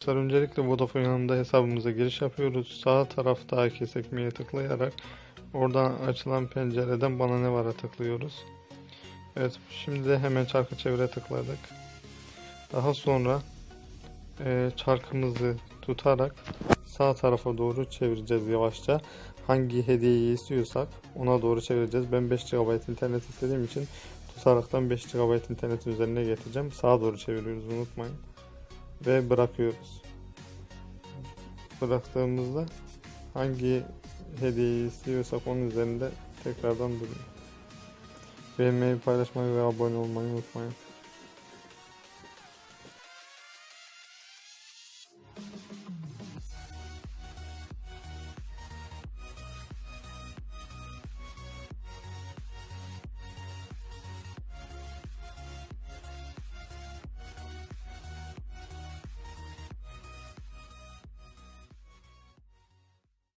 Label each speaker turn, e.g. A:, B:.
A: Arkadaşlar öncelikle Vodafone yanında hesabımıza giriş yapıyoruz. Sağ taraftaki sekmeye tıklayarak oradan açılan pencereden bana ne var'a tıklıyoruz. Evet şimdi de hemen çarkı çevire tıkladık. Daha sonra e, çarkımızı tutarak sağ tarafa doğru çevireceğiz yavaşça. Hangi hediyeyi istiyorsak ona doğru çevireceğiz. Ben 5 GB internet istediğim için tutaraktan 5 GB internetin üzerine getireceğim. Sağa doğru çeviriyoruz unutmayın ve bırakıyoruz. Bıraktığımızda hangi hediyeyi istiyorsak onun üzerinde tekrardan duruyor. Beğenmeyi, paylaşmayı ve abone olmayı unutmayın.